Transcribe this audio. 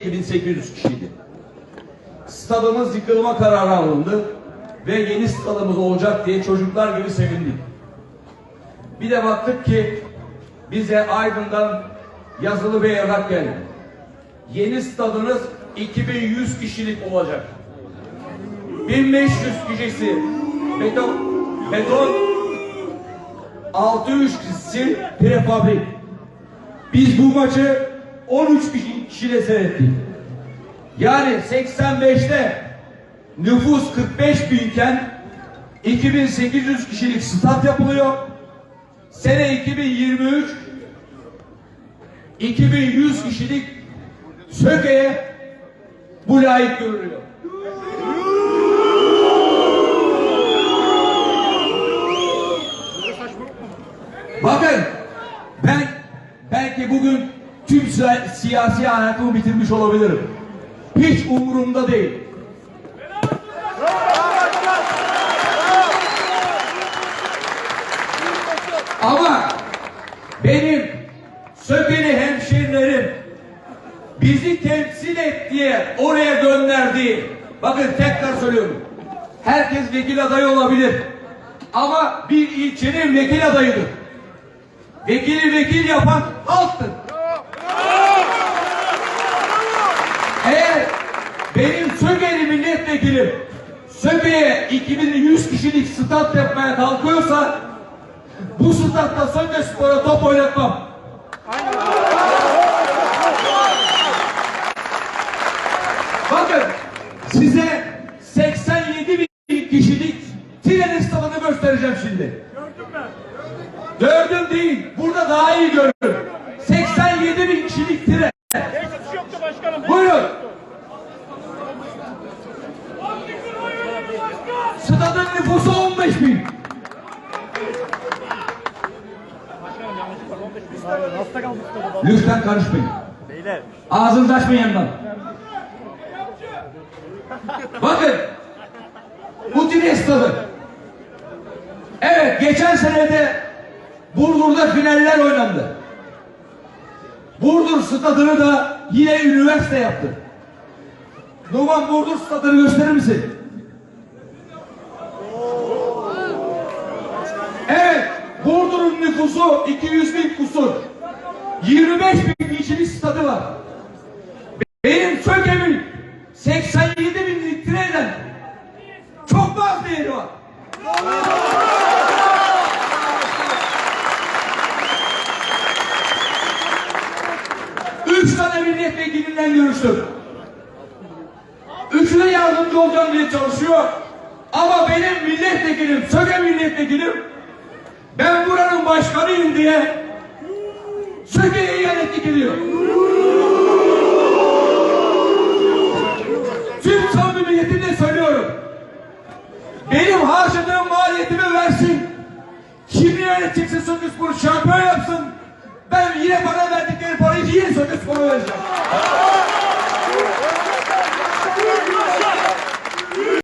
2800 kişiydi. Stadımız yıkılma kararı alındı ve yeni stadımız olacak diye çocuklar gibi sevindik. Bir de baktık ki bize Aydın'dan yazılı bir evrak geldi. Yeni stadınız 2100 kişilik olacak. 1500 kişisi beton, beton 600 kişisi prefabrik. Biz bu maçı 13 kişi- kişiyle seyrettik. Yani 85'te nüfus 45 binken 2800 kişilik stat yapılıyor. Sene 2023 2100 kişilik Söke'ye bu layık görülüyor. Bakın ben belki bugün tüm si- siyasi hayatımı bitirmiş olabilirim. Hiç umurumda değil. Ama benim Sökeli hemşerilerim bizi temsil et diye oraya gönderdi. Bakın tekrar söylüyorum. Herkes vekil adayı olabilir. Ama bir ilçenin vekil adayıdır. Vekili vekil yapan halktır. Eğer benim Söke'li milletvekilim Söke'ye 2100 kişilik stat yapmaya kalkıyorsa bu statta Söke Spor'a top oynatmam. Bakın size 87 bin kişilik Tren stadını göstereceğim şimdi. Gördüm değil. Burada daha iyi gördüm. Nüfusu 15 bin. Başkanım yanlış var 15 bin. Hasta kaldık da Lütfen karışmayın. Beyler. Ağzınızı açmayın yandan. Bakın. Tren stadı. Evet geçen senede Burdur'da finaller oynandı. Burdur stadını da yine üniversite yaptı. Numan Burdur stadını gösterir misin? Evet, Burdur'un nüfusu 200 bin kusur. 25 bin kişilik stadı var. Benim Söke'min 87 binlik trenden çok mu az değeri var? Üç tane milletvekiliyle görüştüm. Üçüne yardımcı olacağım diye çalışıyor. Ama benim milletvekilim, Söke milletvekilim ben buranın başkanıyım diye Söke'ye ihanet ediyor. Tüm samimiyetimle söylüyorum. Benim harcadığım maliyetimi versin. Kim yönetecekse Söke Spor'u şampiyon yapsın. Ben yine bana verdikleri parayı yine Söke Spor'a vereceğim.